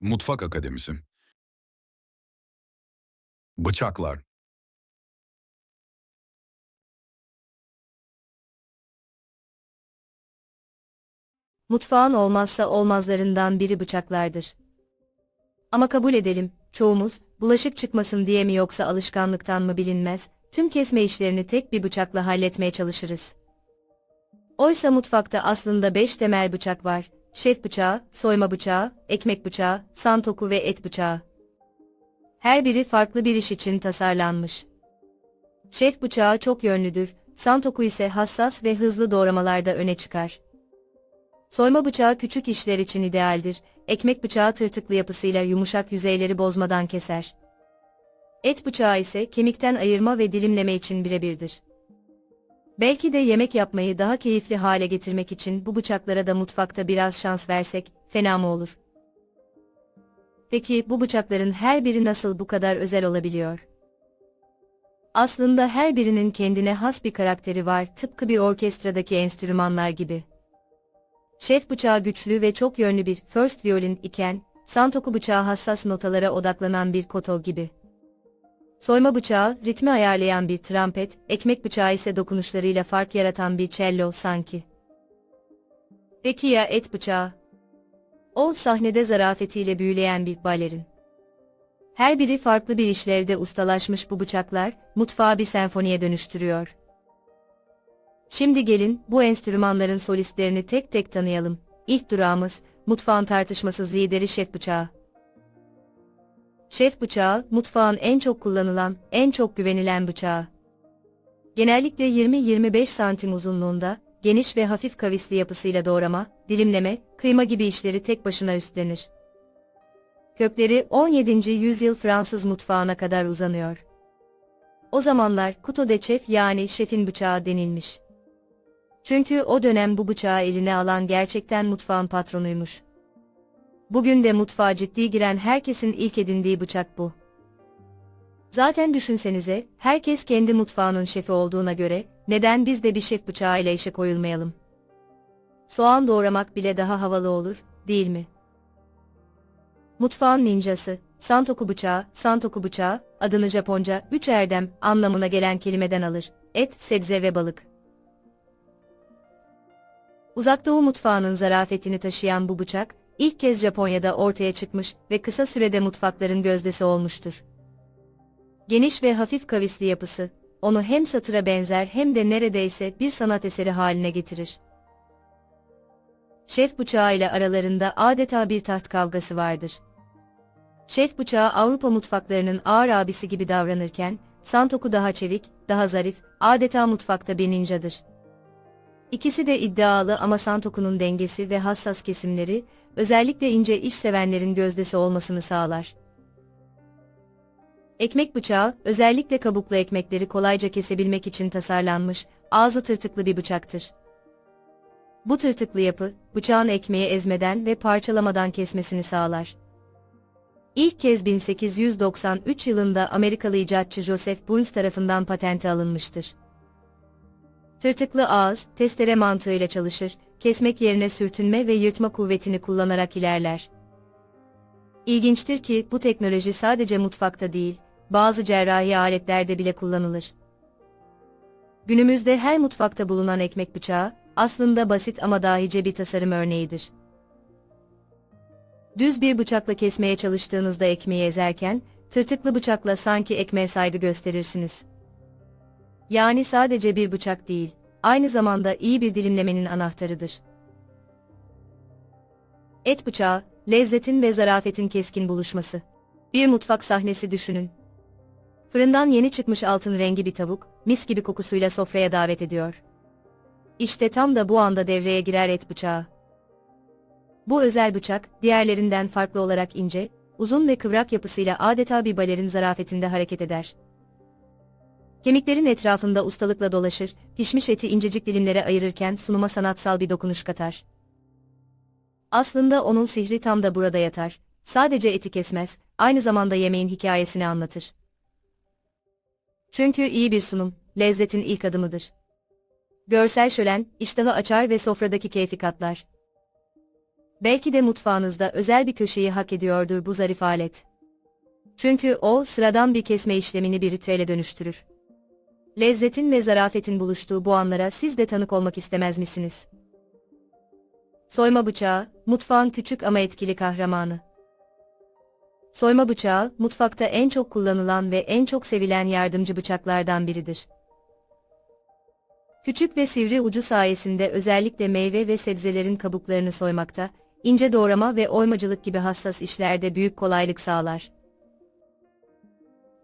Mutfak Akademisi Bıçaklar Mutfağın olmazsa olmazlarından biri bıçaklardır. Ama kabul edelim, çoğumuz, bulaşık çıkmasın diye mi yoksa alışkanlıktan mı bilinmez, tüm kesme işlerini tek bir bıçakla halletmeye çalışırız. Oysa mutfakta aslında beş temel bıçak var, şef bıçağı, soyma bıçağı, ekmek bıçağı, santoku ve et bıçağı. Her biri farklı bir iş için tasarlanmış. Şef bıçağı çok yönlüdür, santoku ise hassas ve hızlı doğramalarda öne çıkar. Soyma bıçağı küçük işler için idealdir, ekmek bıçağı tırtıklı yapısıyla yumuşak yüzeyleri bozmadan keser. Et bıçağı ise kemikten ayırma ve dilimleme için birebirdir. Belki de yemek yapmayı daha keyifli hale getirmek için bu bıçaklara da mutfakta biraz şans versek, fena mı olur? Peki bu bıçakların her biri nasıl bu kadar özel olabiliyor? Aslında her birinin kendine has bir karakteri var, tıpkı bir orkestradaki enstrümanlar gibi. Şef bıçağı güçlü ve çok yönlü bir first violin iken, santoku bıçağı hassas notalara odaklanan bir koto gibi. Soyma bıçağı, ritmi ayarlayan bir trompet, ekmek bıçağı ise dokunuşlarıyla fark yaratan bir cello sanki. Peki ya et bıçağı? O sahnede zarafetiyle büyüleyen bir balerin. Her biri farklı bir işlevde ustalaşmış bu bıçaklar, mutfağı bir senfoniye dönüştürüyor. Şimdi gelin, bu enstrümanların solistlerini tek tek tanıyalım. İlk durağımız, mutfağın tartışmasız lideri şef bıçağı. Şef bıçağı, mutfağın en çok kullanılan, en çok güvenilen bıçağı. Genellikle 20-25 santim uzunluğunda, geniş ve hafif kavisli yapısıyla doğrama, dilimleme, kıyma gibi işleri tek başına üstlenir. Kökleri 17. yüzyıl Fransız mutfağına kadar uzanıyor. O zamanlar couteau de chef yani şefin bıçağı denilmiş. Çünkü o dönem bu bıçağı eline alan gerçekten mutfağın patronuymuş. Bugün de mutfağa ciddi giren herkesin ilk edindiği bıçak bu. Zaten düşünsenize, herkes kendi mutfağının şefi olduğuna göre, neden biz de bir şef bıçağı ile işe koyulmayalım? Soğan doğramak bile daha havalı olur, değil mi? Mutfağın ninjası, santoku bıçağı, santoku bıçağı, adını Japonca, üç erdem anlamına gelen kelimeden alır. Et, sebze ve balık. Uzak Doğu mutfağının zarafetini taşıyan bu bıçak, ilk kez Japonya'da ortaya çıkmış ve kısa sürede mutfakların gözdesi olmuştur. Geniş ve hafif kavisli yapısı, onu hem satıra benzer hem de neredeyse bir sanat eseri haline getirir. Şef bıçağı ile aralarında adeta bir taht kavgası vardır. Şef bıçağı Avrupa mutfaklarının ağır abisi gibi davranırken, Santoku daha çevik, daha zarif, adeta mutfakta bir ninjadır. İkisi de iddialı ama Santoku'nun dengesi ve hassas kesimleri, özellikle ince iş sevenlerin gözdesi olmasını sağlar. Ekmek bıçağı, özellikle kabuklu ekmekleri kolayca kesebilmek için tasarlanmış, ağzı tırtıklı bir bıçaktır. Bu tırtıklı yapı, bıçağın ekmeği ezmeden ve parçalamadan kesmesini sağlar. İlk kez 1893 yılında Amerikalı icatçı Joseph Burns tarafından patente alınmıştır. Tırtıklı ağız, testere mantığıyla çalışır, kesmek yerine sürtünme ve yırtma kuvvetini kullanarak ilerler. İlginçtir ki bu teknoloji sadece mutfakta değil, bazı cerrahi aletlerde bile kullanılır. Günümüzde her mutfakta bulunan ekmek bıçağı, aslında basit ama dahice bir tasarım örneğidir. Düz bir bıçakla kesmeye çalıştığınızda ekmeği ezerken, tırtıklı bıçakla sanki ekmeğe saygı gösterirsiniz. Yani sadece bir bıçak değil, aynı zamanda iyi bir dilimlemenin anahtarıdır. Et bıçağı, lezzetin ve zarafetin keskin buluşması. Bir mutfak sahnesi düşünün. Fırından yeni çıkmış altın rengi bir tavuk, mis gibi kokusuyla sofraya davet ediyor. İşte tam da bu anda devreye girer et bıçağı. Bu özel bıçak, diğerlerinden farklı olarak ince, uzun ve kıvrak yapısıyla adeta bir balerin zarafetinde hareket eder. Kemiklerin etrafında ustalıkla dolaşır, pişmiş eti incecik dilimlere ayırırken sunuma sanatsal bir dokunuş katar. Aslında onun sihri tam da burada yatar. Sadece eti kesmez, aynı zamanda yemeğin hikayesini anlatır. Çünkü iyi bir sunum, lezzetin ilk adımıdır. Görsel şölen, iştahı açar ve sofradaki keyfi katlar. Belki de mutfağınızda özel bir köşeyi hak ediyordur bu zarif alet. Çünkü o, sıradan bir kesme işlemini bir ritüele dönüştürür. Lezzetin ve zarafetin buluştuğu bu anlara siz de tanık olmak istemez misiniz? Soyma bıçağı, mutfağın küçük ama etkili kahramanı. Soyma bıçağı, mutfakta en çok kullanılan ve en çok sevilen yardımcı bıçaklardan biridir. Küçük ve sivri ucu sayesinde özellikle meyve ve sebzelerin kabuklarını soymakta, ince doğrama ve oymacılık gibi hassas işlerde büyük kolaylık sağlar.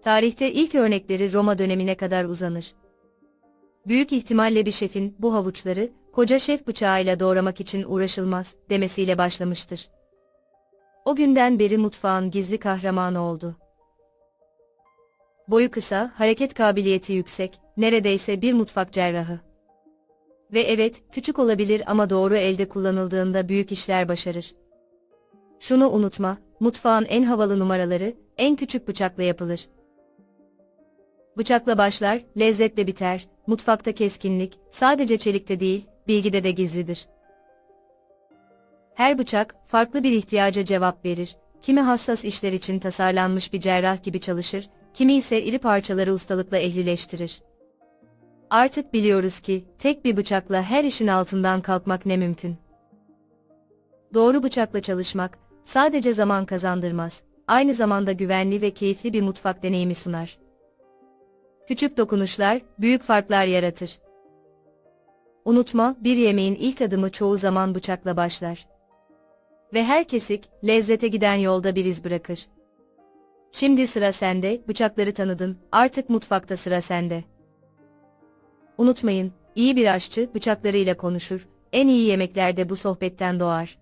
Tarihte ilk örnekleri Roma dönemine kadar uzanır. Büyük ihtimalle bir şefin bu havuçları koca şef bıçağıyla doğramak için uğraşılmaz demesiyle başlamıştır. O günden beri mutfağın gizli kahramanı oldu. Boyu kısa, hareket kabiliyeti yüksek, neredeyse bir mutfak cerrahı. Ve evet, küçük olabilir ama doğru elde kullanıldığında büyük işler başarır. Şunu unutma, mutfağın en havalı numaraları, en küçük bıçakla yapılır. Bıçakla başlar, lezzetle biter, mutfakta keskinlik, sadece çelikte değil, bilgide de gizlidir. Her bıçak, farklı bir ihtiyaca cevap verir, kimi hassas işler için tasarlanmış bir cerrah gibi çalışır, kimi ise iri parçaları ustalıkla ehlileştirir. Artık biliyoruz ki, tek bir bıçakla her işin altından kalkmak ne mümkün. Doğru bıçakla çalışmak, sadece zaman kazandırmaz, aynı zamanda güvenli ve keyifli bir mutfak deneyimi sunar. Küçük dokunuşlar, büyük farklar yaratır. Unutma, bir yemeğin ilk adımı çoğu zaman bıçakla başlar. Ve her kesik, lezzete giden yolda bir iz bırakır. Şimdi sıra sende, bıçakları tanıdın, artık mutfakta sıra sende. Unutmayın, iyi bir aşçı bıçaklarıyla konuşur, en iyi yemekler de bu sohbetten doğar.